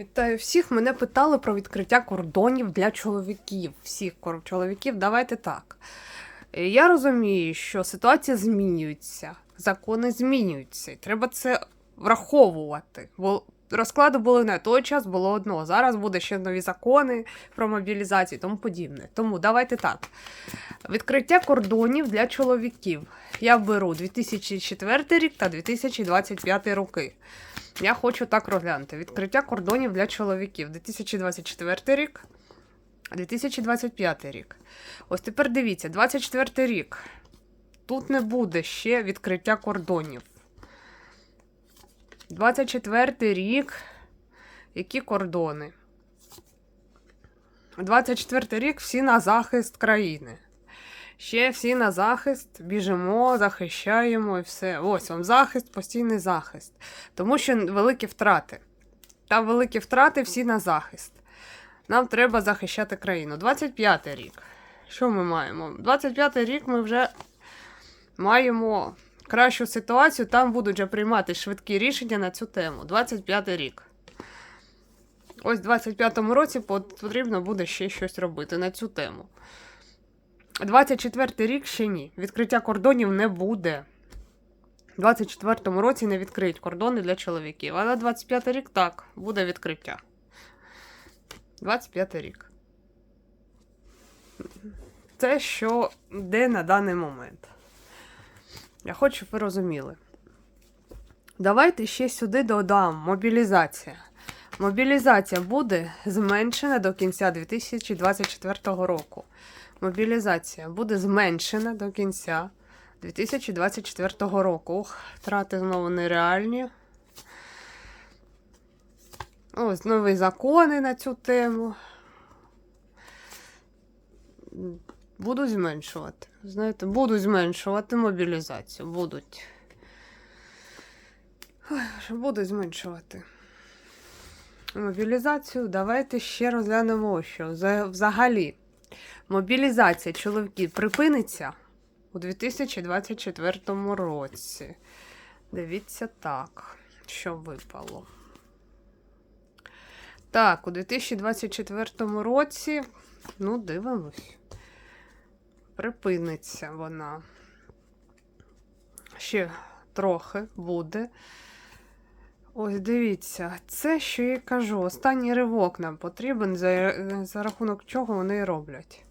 Вітаю всіх. Мене питали про відкриття кордонів для чоловіків. Всіх чоловіків, давайте так. Е, Я розумію, що ситуація змінюється, закони змінюються, і треба це враховувати. Бо розклади були на той час, було одно. Зараз буде ще нові закони про мобілізацію і тому подібне. Тому давайте так. Відкриття кордонів для чоловіків. Я беру 2004 рік та 2025 роки. Я хочу так розглянути. Відкриття кордонів для чоловіків 2024 рік, 2025 рік. Ось тепер дивіться, 24 рік. Тут не буде ще відкриття кордонів. 24 рік. Які кордони? 24 рік всі на захист країни. Ще всі на захист, біжимо, захищаємо і все. Ось вам захист, постійний захист. Тому що великі втрати. Там великі втрати всі на захист. Нам треба захищати країну. 25-й рік. Що ми маємо? 25-й рік ми вже маємо кращу ситуацію. Там будуть вже приймати швидкі рішення на цю тему. 25-й рік. Ось в 25-му році потрібно буде ще щось робити на цю тему. 24 рік ще ні. Відкриття кордонів не буде. У 24-му році не відкриють кордони для чоловіків. А на 25 рік так, буде відкриття. 25 рік. Це що йде на даний момент. Я хочу, щоб ви розуміли. Давайте ще сюди додам мобілізація. Мобілізація буде зменшена до кінця 2024 року. Мобілізація буде зменшена до кінця 2024 року. Ух, втрати знову нереальні. Ось нові закони на цю тему. Будуть зменшувати. Знаєте, будуть зменшувати мобілізацію. Будуть. Ой, будуть зменшувати. Мобілізацію давайте ще розглянемо, що взагалі мобілізація чоловіків припиниться у 2024 році. Дивіться так, що випало. Так, у 2024 році, ну, дивимось. Припиниться вона. Ще трохи буде. Ось дивіться, це що я кажу. Останній ривок нам потрібен, за, за рахунок чого вони роблять.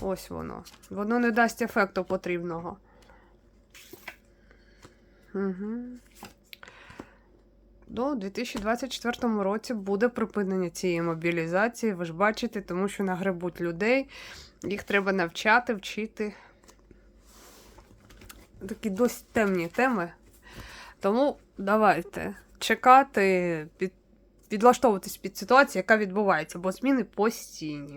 Ось воно. Воно не дасть ефекту потрібного. Угу. До 2024 році буде припинення цієї мобілізації. Ви ж бачите, тому що нагребуть людей. Їх треба навчати, вчити. Такі досить темні теми. Тому давайте чекати, під, підлаштовуватись під ситуацію, яка відбувається, бо зміни постійні.